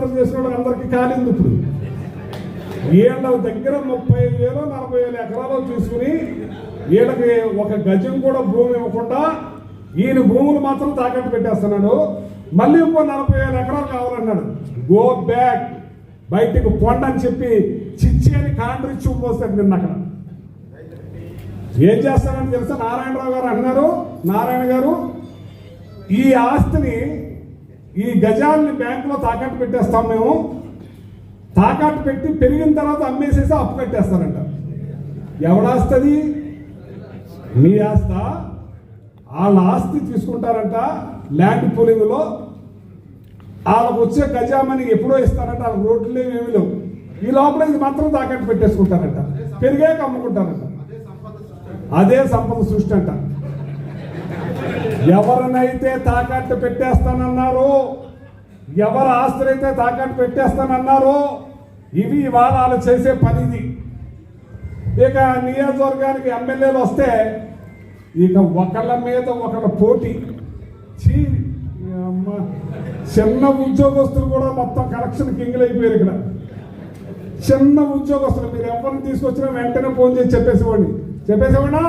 పాదయాత్ర చేసిన అందరికీ కాలింది ఇప్పుడు. వీళ్ళ దగ్గర ముప్పై ఐదు వేలు నలభై వేల ఎకరాలు తీసుకుని వీళ్ళకి ఒక గజం కూడా భూమి ఇవ్వకుండా ఈయన భూములు మాత్రం తాకట్టు పెట్టేస్తున్నాడు. మళ్ళీ ఇంకో నలభై వేల ఎకరాలు కావాలన్నాడు. గో బ్యాక్ బయటికి పొండ అని చెప్పి చిచ్చి అని కాండ్రి చూపిస్తాడు నిన్న అక్కడ. ఏం చేస్తారని తెలుసా? నారాయణరావు గారు అన్నారు నారాయణ గారు ఈ ఆస్తిని ఈ గజాన్ని బ్యాంకులో తాకట్టు పెట్టేస్తాం మేము. తాకట్టు పెట్టి పెరిగిన తర్వాత అమ్మేసేసి అప్పు కట్టేస్తారంట. ఎవడాస్తుంది? మీ ఆస్త? వాళ్ళ ఆస్తి తీసుకుంటారంట ల్యాండ్ పూలింగ్లో. వాళ్ళకు వచ్చే గజామని ఎప్పుడో ఇస్తారంట వాళ్ళకి రోడ్లు లేవు, ఏమీ లేవు. ఈ లోపల ఇది మాత్రం తాకట్టు పెట్టేసుకుంటారంట. పెరిగాక అమ్ముకుంటారంట. అదే సంపద సృష్టి అంట. ఎవరినైతే తాకట్టు పెట్టేస్తానన్నారో ఎవరు ఆస్తులైతే తాకట్టు పెట్టేస్తానన్నారో ఇవి ఇవాళ వాళ్ళు చేసే పనిది ఇక నియోజకవర్గానికి ఎమ్మెల్యేలు వస్తే ఇక ఒకళ్ళ మీద ఒకళ్ళ పోటీ. చీ అమ్మ చిన్న ఉద్యోగస్తులు కూడా మొత్తం కలెక్షన్ కింగ్లు అయిపోయారు ఇక్కడ. చిన్న ఉద్యోగస్తులు మీరు ఎవరిని తీసుకొచ్చినా వెంటనే ఫోన్ చేసి చెప్పేసేవాడిని. చెప్పేసేవాడా?